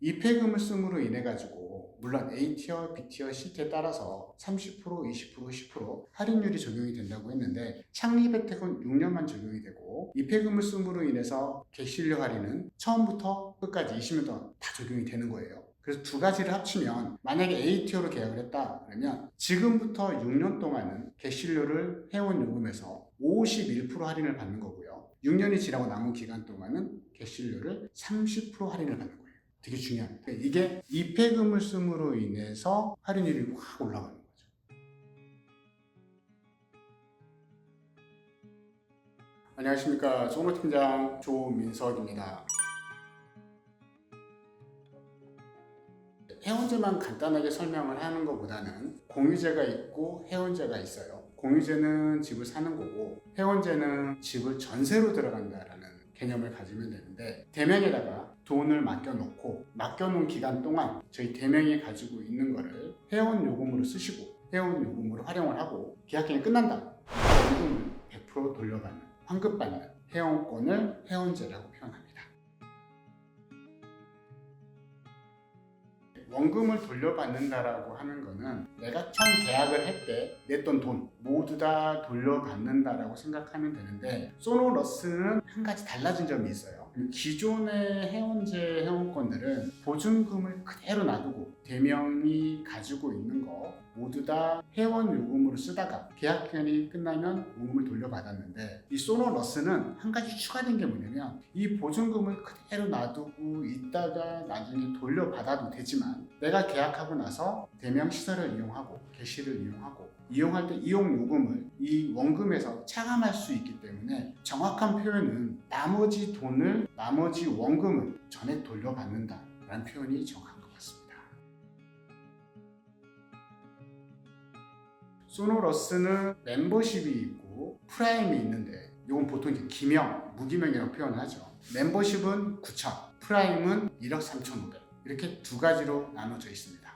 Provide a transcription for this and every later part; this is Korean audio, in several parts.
이 폐금을 씀으로 인해 가지고 물론 A티어, B티어, C티에 따라서 30%, 20%, 10% 할인율이 적용이 된다고 했는데 창립 혜택은 6년만 적용이 되고 이 폐금을 씀으로 인해서 객실료 할인은 처음부터 끝까지 20년 동안 다 적용이 되는 거예요. 그래서 두 가지를 합치면 만약에 A티어로 계약을 했다 그러면 지금부터 6년 동안은 객실료를 회원 요금에서 51% 할인을 받는 거고요. 6년이 지나고 남은 기간 동안은 객실료를 30% 할인을 받는 거예요. 되게 중요합니다. 이게 입회금을 씀으로 인해서 할인율이 확 올라가는 거죠. 안녕하십니까. 소노팀장 조민석입니다. 회원제만 간단하게 설명을 하는 것보다는 공유제가 있고 회원제가 있어요. 공유제는 집을 사는 거고 회원제는 집을 전세로 들어간다라는 개념을 가지면 되는데 대명에다가 돈을 맡겨놓고 맡겨놓은 기간 동안 저희 대명이 가지고 있는 거를 회원 요금으로 쓰시고 회원 요금으로 활용을 하고 계약기간이 끝난다. 요금을 100% 돌려받는 환급받는 회원권을 회원제라고 표현합니다. 원금을 돌려받는다라고 하는 거는 내가 처음 계약을 할 때 냈던 돈 모두 다 돌려받는다라고 생각하면 되는데 소노러스는 한 가지 달라진 점이 있어요. 기존의 회원제 회원권들은 보증금을 그대로 놔두고 대명이 가지고 있는 거 모두 다 회원 요금으로 쓰다가 계약 기간이 끝나면 요금을 돌려받았는데 이 소노러스는 한 가지 추가된 게 뭐냐면 이 보증금을 그대로 놔두고 있다가 나중에 돌려받아도 되지만 내가 계약하고 나서 대명 시설을 이용하고 게시를 이용하고 이용할 때 이용 요금을 이 원금에서 차감할 수 있기 때문에 정확한 표현은 나머지 돈을 나머지 원금을 전액 돌려받는다 라는 표현이 정확한 것 같습니다. 소노러스는 멤버십이 있고 프라임이 있는데 이건 보통 이제 기명, 무기명이라고 표현을 하죠. 멤버십은 9천, 프라임은 1억 3,500 이렇게 두 가지로 나눠져 있습니다.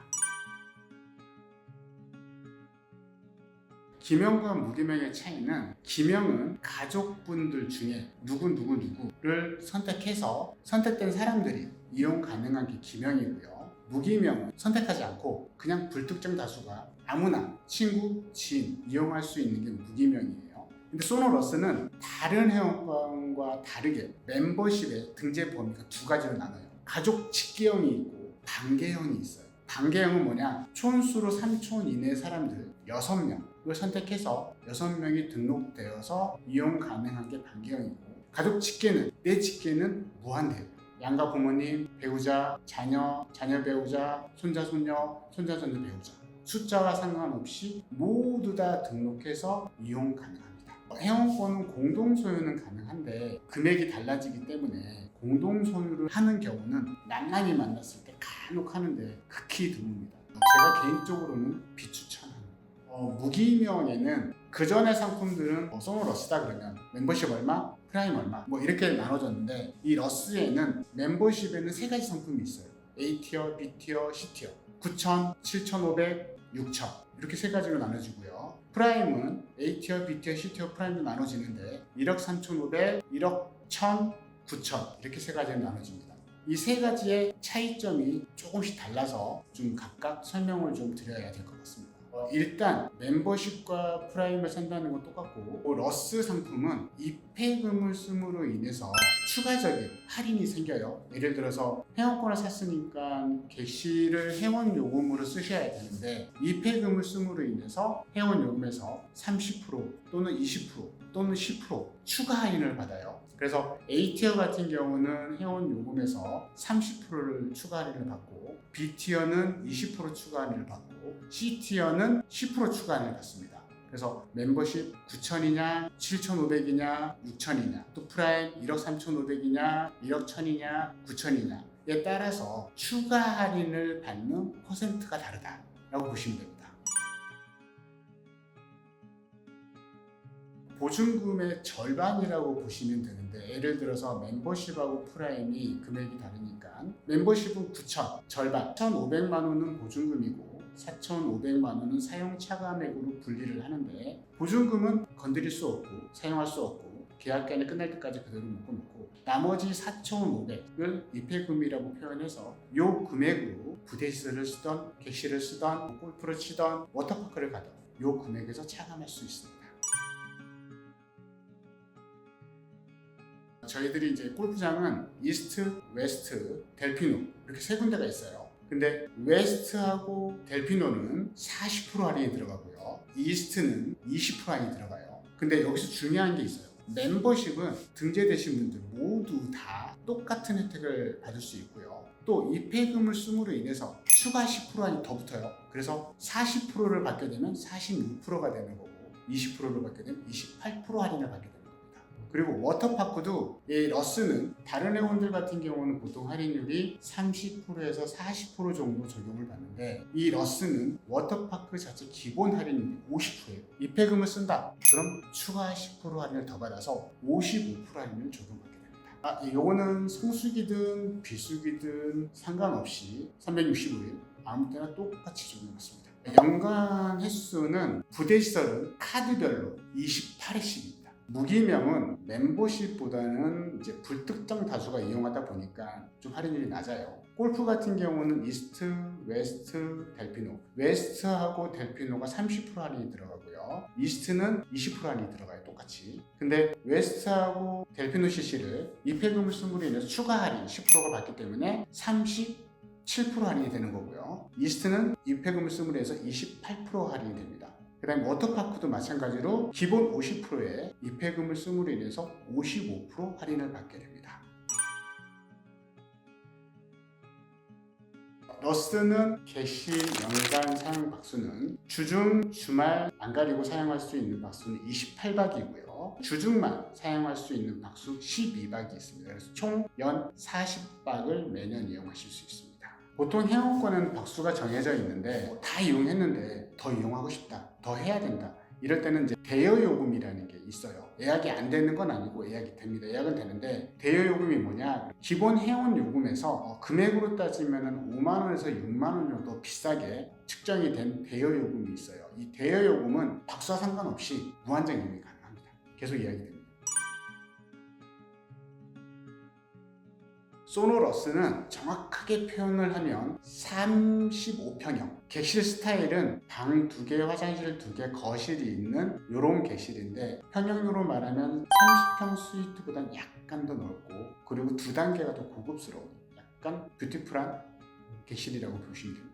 기명과 무기명의 차이는 기명은 가족분들 중에 누구 누구 누구를 선택해서 선택된 사람들이 이용 가능한 게 기명이고요. 무기명은 선택하지 않고 그냥 불특정 다수가 아무나 친구, 지인 이용할 수 있는 게 무기명이에요. 근데 소노러스는 다른 회원권과 다르게 membership의 등재 범위가 두 가지로 나눠요. 가족 직계형이 있고 반계형이 있어요. 반계형은 뭐냐? 촌수로 3촌 이내 사람들 6명을 선택해서 6명이 등록되어서 이용 가능한 게 반계형이고 가족 직계는 내 직계는 무한대예요. 양가 부모님, 배우자, 자녀, 자녀 배우자, 손자 손녀, 손자 손녀 배우자 숫자와 상관없이 모두 다 등록해서 이용 가능합니다. 회원권은 공동 소유는 가능한데 금액이 달라지기 때문에 공동 소유를 하는 경우는 만만히 만났을 때 간혹 하는데 극히 드뭅니다. 제가 개인적으로는 비추천합니다. 어, 무기명에는 그 전의 상품들은 뭐 소노러스다 그러면 멤버십 얼마, 프라임 얼마 뭐 이렇게 나눠졌는데 이 러스에는 멤버십에는 세 가지 상품이 있어요. A티어, B티어, C티어 9,000, 7,500, 6,000 이렇게 세 가지로 나눠지고요. 프라임은 A티어, B티어, C티어 프라임도 나눠지는데 1억 3,500, 1억 1,000, 9,000 이렇게 세 가지로 나눠집니다. 이 세 가지의 차이점이 조금씩 달라서 좀 각각 설명을 좀 드려야 될 것 같습니다. 어, 일단 멤버십과 프라임을 산다는 건 똑같고 어, 러스 상품은 입회금을 씀으로 인해서 추가적인 할인이 생겨요. 예를 들어서 회원권을 샀으니까 객실을 회원 요금으로 쓰셔야 되는데 입회금을 씀으로 인해서 회원 요금에서 30% 또는 20% 또는 10% 추가 할인을 받아요. 그래서 A티어 같은 경우는 회원 요금에서 30%를 추가 할인을 받고 B티어는 20% 추가 할인을 받고 C티어는 10% 추가 할인을 받습니다. 그래서 멤버십 9천이냐, 7,500이냐, 6천이냐, 또 프라임 1억 3,500이냐, 1억 1,000이냐, 9천이냐에 따라서 추가 할인을 받는 퍼센트가 다르다라고 보시면 됩니다. 보증금의 절반이라고 보시면 되는데 예를 들어서 멤버십하고 프라임이 금액이 다르니까 멤버십은 9천 절반 1,500만 원은 보증금이고 4,500만 원은 사용 차감액으로 분리를 하는데 보증금은 건드릴 수 없고 사용할 수 없고 계약 기간이 끝날 때까지 그대로 묶어놓고 나머지 4,500을 입회금이라고 표현해서 이 금액으로 부대시설을 쓰던 객실을 쓰던 골프를 치던 워터파크를 가던 이 금액에서 차감할 수 있습니다. 저희들이 이제 골프장은 이스트, 웨스트, 델피노 이렇게 세 군데가 있어요. 근데 웨스트하고 델피노는 40% 할인이 들어가고요. 이스트는 20% 할인이 들어가요. 근데 여기서 중요한 게 있어요. 멤버십은 등재되신 분들 모두 다 똑같은 혜택을 받을 수 있고요. 또 입회금을 쓰므로 인해서 추가 10% 할인이 더 붙어요. 그래서 40%를 받게 되면 46%가 되는 거고 20%를 받게 되면 28% 할인을 받게 됩니다. 그리고 워터파크도 이 러스는 다른 회원들 같은 경우는 보통 할인율이 30%에서 40% 정도 적용을 받는데 이 러스는 워터파크 자체 기본 할인율이 50%예요. 입회금을 쓴다. 그럼 추가 10% 할인을 더 받아서 55% 할인을 적용받게 됩니다. 아, 요거는 성수기든 비수기든 상관없이 365일 아무 때나 똑같이 적용받습니다. 연간 횟수는 부대 시설은 카드별로 28회씩입니다. 무기명은 멤버십보다는 이제 불특정 다수가 이용하다 보니까 좀 할인율이 낮아요. 골프 같은 경우는 이스트, 웨스트, 델피노. 웨스트하고 델피노가 30% 할인이 들어가고요. 이스트는 20% 할인이 들어가요. 똑같이. 근데 웨스트하고 델피노 CC를 입회금을 쓴으로 인해서 추가 할인 10%가 받기 때문에 37% 할인이 되는 거고요. 이스트는 입회금을 쓰므로 해서 28% 할인이 됩니다. 그 다음에 워터파크도 마찬가지로 기본 50%에 입회금을 쓰므로 인해서 55% 할인을 받게 됩니다. 러스는 개시 연간 사용 박수는 주중, 주말 안 가리고 사용할 수 있는 박수는 28박이고요. 주중만 사용할 수 있는 박수 12박이 있습니다. 그래서 총 연 40박을 매년 이용하실 수 있습니다. 보통 회원권은 박수가 정해져 있는데 뭐 다 이용했는데 더 이용하고 싶다, 더 해야 된다. 이럴 때는 이제 대여 요금이라는 게 있어요. 예약이 안 되는 건 아니고 예약이 됩니다. 예약은 되는데 대여 요금이 뭐냐? 기본 회원 요금에서 어, 금액으로 따지면 5만 원에서 6만 원 정도 비싸게 측정이 된 대여 요금이 있어요. 이 대여 요금은 박수와 상관없이 무한정 이용이 가능합니다. 계속 예약이 됩니다. 소노러스는 정확하게 표현을 하면 35평형 객실 스타일은 방두 개, 화장실 두 개, 거실이 있는 이런 객실인데 평형으로 말하면 30평 스위트보단 약간 더 넓고 그리고 두 단계가 더 고급스러운 약간 뷰티풀한 객실이라고 보시면 됩니다.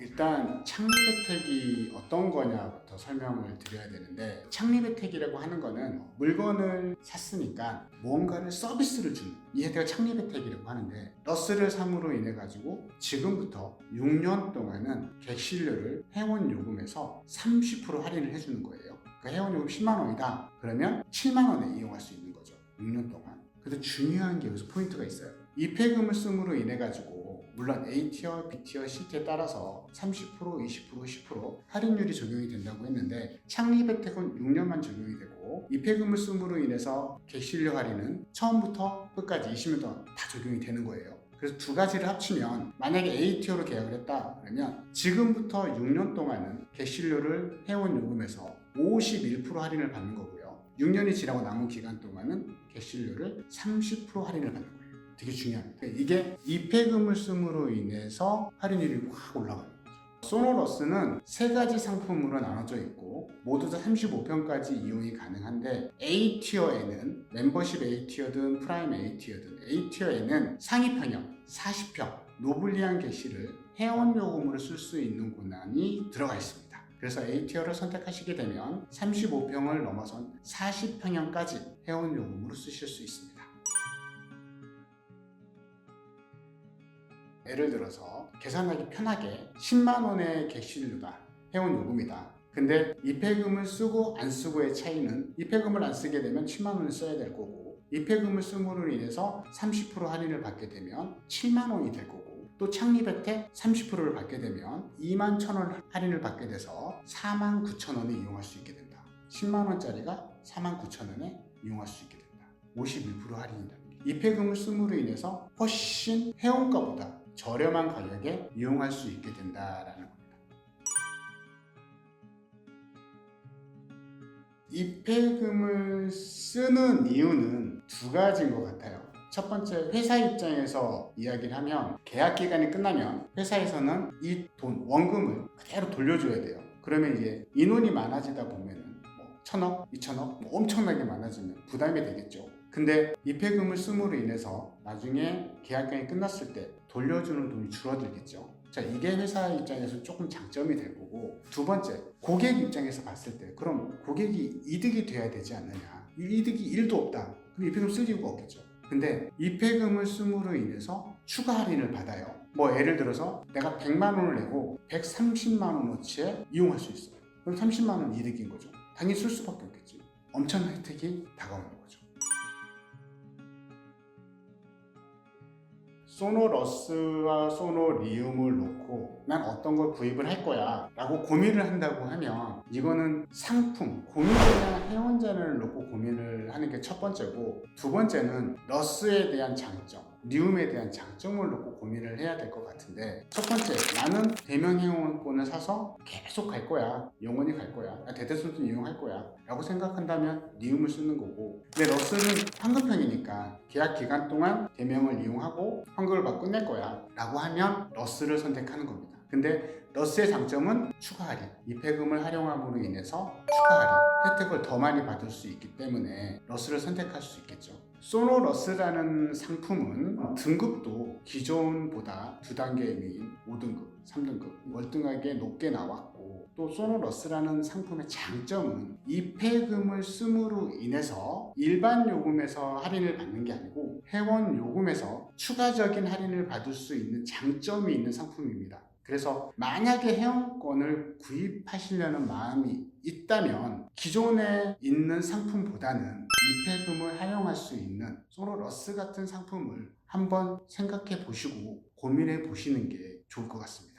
일단 창립 혜택이 어떤 거냐부터 설명을 드려야 되는데 창립 혜택이라고 하는 거는 물건을 샀으니까 무언가를 서비스를 주는 이 혜택을 창립 혜택이라고 하는데 러스를 삼으로 인해 가지고 지금부터 6년 동안은 객실료를 회원 요금에서 30% 할인을 해주는 거예요. 그 회원 요금 10만 원이다. 그러면 7만 원에 이용할 수 있는 거죠. 6년 동안. 근데 중요한 게 여기서 포인트가 있어요. 입회금을 쓰므로 인해 가지고 물론 A티어, B티어, C티에 따라서 30%, 20%, 10% 할인율이 적용이 된다고 했는데 창립 혜택은 6년만 적용이 되고 입회금을 쓰므로 인해서 객실료 할인은 처음부터 끝까지 20년 동안 다 적용이 되는 거예요. 그래서 두 가지를 합치면 만약에 A티어로 계약을 했다 그러면 지금부터 6년 동안은 객실료를 회원 요금에서 51% 할인을 받는 거고요. 6년이 지나고 남은 기간 동안은 객실료를 30% 할인을 받는 거예요. 되게 중요합니다. 이게 입회금을 쓰므로 인해서 할인율이 확 올라가는 거죠. 소노러스는 세 가지 상품으로 나눠져 있고 모두 다 35평까지 이용이 가능한데 A티어에는 멤버십 A티어든 프라임 A티어든 A티어에는 상위 평형 40평 노블리한 게시를 회원 요금으로 쓸 수 있는 권한이 들어가 있습니다. 그래서 A티어를 선택하시게 되면 35평을 넘어선 40평형까지 회원 요금으로 쓰실 수 있습니다. 예를 들어서 계산하기 편하게 10만 원의 객실료다. 회원 요금이다. 근데 입회금을 쓰고 안 쓰고의 차이는 입회금을 안 쓰게 되면 7만 원을 써야 될 거고 입회금을 쓰므로 인해서 30% 할인을 받게 되면 7만 원이 될 거고 또 창립 혜택 30%를 받게 되면 2만 1천 원 할인을 받게 돼서 4만 9천 원에 이용할 수 있게 된다. 10만 원짜리가 4만 9천 원에 이용할 수 있게 된다. 51% 할인이다. 입회금을 쓰므로 인해서 훨씬 회원가보다 저렴한 가격에 이용할 수 있게 된다라는 겁니다. 입회금을 쓰는 이유는 두 가지인 것 같아요. 첫 번째 회사 입장에서 이야기를 하면 계약 기간이 끝나면 회사에서는 이 돈 원금을 그대로 돌려줘야 돼요. 그러면 이제 인원이 많아지다 보면은 뭐 천억, 이천억 뭐 엄청나게 많아지면 부담이 되겠죠. 근데 입회금을 씀으로 인해서 나중에 계약기간이 끝났을 때 돌려주는 돈이 줄어들겠죠. 자, 이게 회사 입장에서 조금 장점이 될 거고 두 번째 고객 입장에서 봤을 때 그럼 고객이 이득이 돼야 되지 않느냐? 이 이득이 1도 없다. 그럼 입회금 쓸 이유가 없겠죠. 근데 입회금을 씀으로 인해서 추가 할인을 받아요. 뭐 예를 들어서 내가 100만 원을 내고 130만 원어치에 이용할 수 있어요. 그럼 30만 원 이득인 거죠. 당연히 쓸 수밖에 없겠지. 엄청난 혜택이 다가오는 거죠 소노러스와 소노리움을 놓고 난 어떤 걸 구입을 할 거야 라고 고민을 한다고 하면 이거는 상품, 고민이나 회원전을 놓고 고민을 하는 게 첫 번째고 두 번째는 러스에 대한 장점 리움에 대한 장점을 놓고 고민을 해야 될 것 같은데 첫 번째 나는 대면 회원권을 사서 계속 갈 거야. 영원히 갈 거야. 나 대대손손 이용할 거야. 라고 생각한다면 리움을 쓰는 거고. 근데 러스는 황금형이니까 계약 기간 동안 대명을 이용하고 환급을 받고 끝낼 거야. 라고 하면 러스를 선택하는 겁니다 근데 러스의 장점은 추가 할인 입회금을 활용함으로 인해서 추가 할인 혜택을 더 많이 받을 수 있기 때문에 러스를 선택할 수 있겠죠. 소노 러스라는 상품은 등급도 기존보다 두 단계 위인 5등급, 3등급 월등하게 높게 나왔고 또 소노 러스라는 상품의 장점은 입회금을 씀으로 인해서 일반 요금에서 할인을 받는 게 아니고 회원 요금에서 추가적인 할인을 받을 수 있는 장점이 있는 상품입니다. 그래서 만약에 회원권을 구입하시려는 마음이 있다면 기존에 있는 상품보다는 입회금을 활용할 수 있는 소로러스 같은 상품을 한번 생각해 보시고 고민해 보시는 게 좋을 것 같습니다.